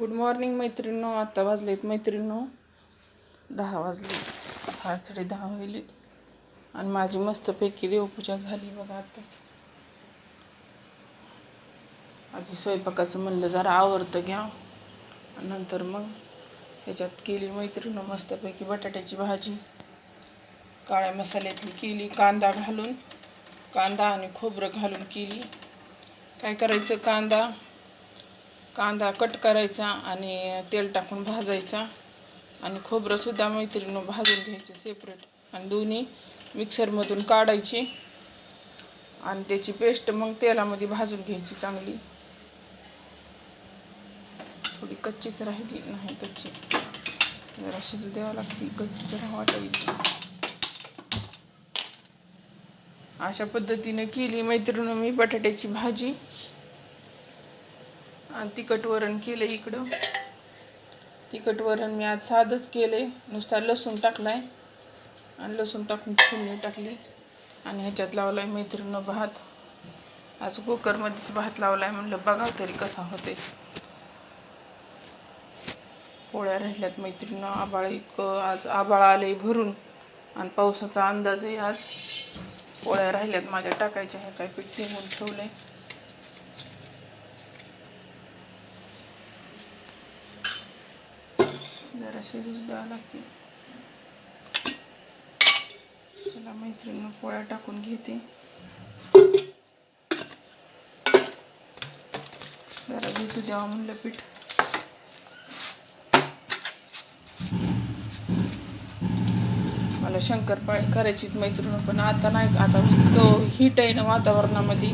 Good morning मैत्रिणींनो. आत्ता वाजलेत मैत्रिणींनो. दहा वाजले. दहा साडे दहा वाजले. आणि माझी मस्तपैकी देवपूजा झाली बघा आत्ताच आधी स्वयंपाकाचं म्हणलं जरा आवरतं घ्या. नंतर मग ह्याच्यात केली मैत्रिणीनं मस्तपैकी बटाट्याची भाजी. काळ्या मसाल्यातली केली कांदा घालून. कांदा आणि खोबरं घालून केली. काय करायचं कांदा? कांदा कट करायचा आणि तेल टाकून भाजायचा. आणि खोबरंसुद्धा मैत्रिणीनं भाजून घ्यायचं सेपरेट आणि दोन्ही मिक्सरमधून काढायची. आणि त्याची पेस्ट मग तेलामध्ये भाजून घ्यायची चांगली. थोडी कच्चीच राहिली नाही कच्ची. जरा शिजू द्यावं लागते कच्ची जरा वाटायची. अशा पद्धतीने केली मैत्रिणी मी बटाट्याची भाजी. आणि तिखट वरण केलं इकडं. तिखट वरण मी आज साधंच केले नुसता लसूण टाकलाय. आणि लसूण टाकून फुलणी टाकली. आणि ह्याच्यात लावलाय मैत्रिणीनं भात. आज कुकरमध्येच भात लावलाय म्हणलं बघावं तरी कसा होते पोळ्या राहिल्यात मैत्रिणीनं आबाळ इतकं आज आबाळ आलंय भरून. आणि पावसाचा अंदाजही आज पोळ्या राहिल्यात. माझ्या टाकायच्या ह्या काय पीठ ठेवून ठेवलंय. जरा शिजूच द्यावं लागते. त्याला मैत्रिणी पोळ्या टाकून घेते. जरा भिजू द्यावं म्हणलं पीठ. मला शंकरपाळी करायची मैत्रीण पण आता नाही आता इतकं हीट आहे ना वातावरणामध्ये.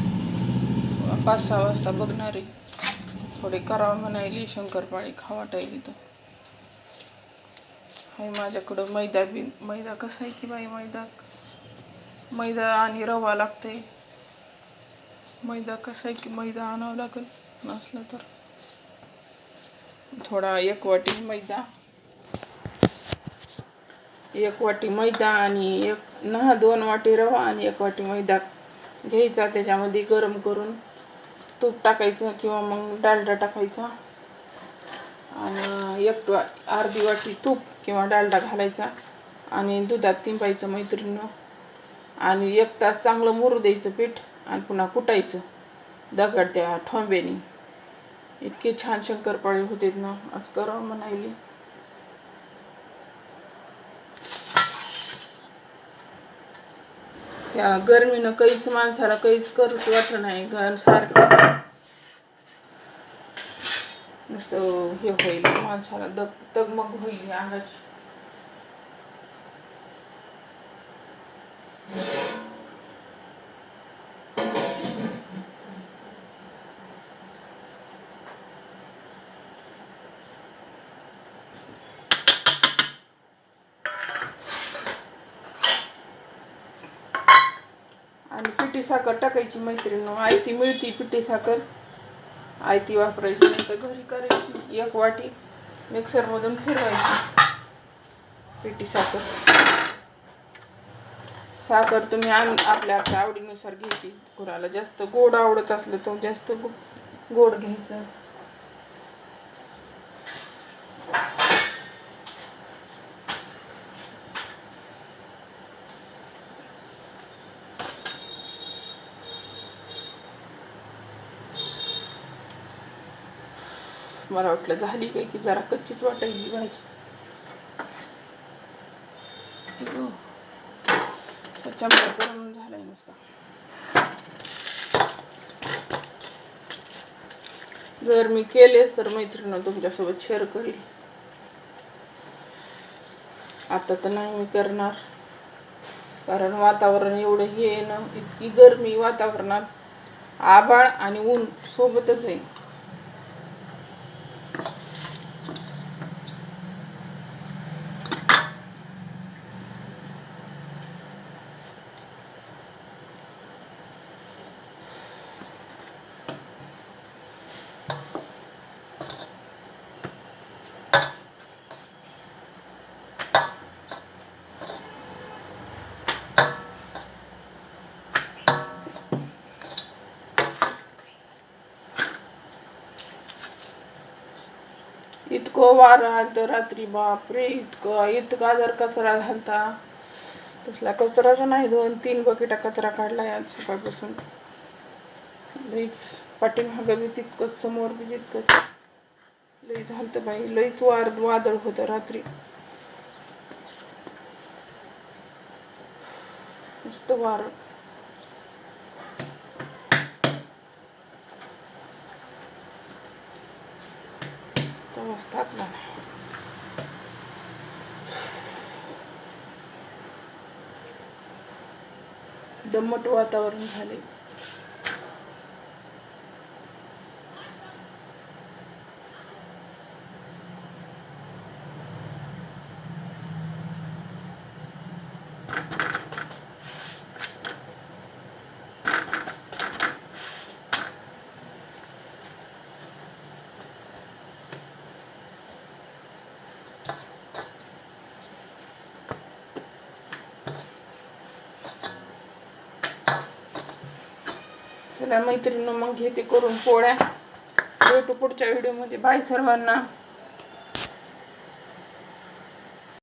पाच सहा वाजता बघणार. आहे थोडे करावं म्हणायली शंकरपाळी खावाटायली तर हे माझ्याकडं मैदा बी मैदा कसा आहे की बाई मैदा? मैदा आणि रवा लागते मैदा कसा आहे की मैदा आणावं लागेल? नसलं तर. थोडा एक वाटी मैदा. एक वाटी मैदा आणि एक ना दोन वाटी रवा आणि एक वाटी मैदा घ्यायचा. त्याच्यामध्ये गरम करून तूप टाकायचं किंवा मग डालडा टाकायचा. आणि एक वा अर्धी वाटी तूप. किंवा डालडा घालायचा आणि दुधात तिंपायचं मैत्रिणीनं आणि एक तास चांगलं मुरू द्यायचं पीठ आणि पुन्हा कुटायचं दगड त्या ठोंब्याने. इतके छान शंकरपाळे होते ना आज करावं म्हणायली. या गरमीनं काहीच माणसाला काहीच करूच वाटत नाही. सारखं. नुसतं हे होईल माणसाला दग दगमग होईल अंगाची आणि पिठी साखर टाकायची मैत्रिणी आयती मिळती पिठी साखर. आयती वापरायची नंतर घरी करायची. एक वाटी मिक्सरमधून फिरवायची. पिठी साखर. साखर तुम्ही आण आपल्या आपल्या आवडीनुसार घ्यायची. कुणाला जास्त गोड आवडत असलं तर जास्त गो गोड घ्यायचं. मला वाटलं झाली काय की जरा कच्चीच वाटायची भाजी. चमचा करून झालाय नुसता. जर मी केलेच तर मैत्रिणी तुमच्यासोबत शेअर करील आता तर नाही मी करणार. कारण वातावरण एवढं हे ना इतकी गरमी वातावरणात. आबाळ आणि ऊन सोबतच आहे. इतकं वारं आलतं रात्री बापरे इतकं इतका जर कचरा झालता. तसला कचराचा नाही दोन तीन बकेटा कचरा काढलाय आज सकाळपासून. लईच पाठीमागं बी तितकंच समोर बी तितकंच. लई झालतं बाई लईच वार वादळ होतं रात्री. नुसतं वारं. तेव्हाच तापला नाही वातावरण झाले चला मैत्रिणी मग घेते करून पोळ्या. भेटू पुढच्या व्हिडिओमध्ये बाय सर्वांना.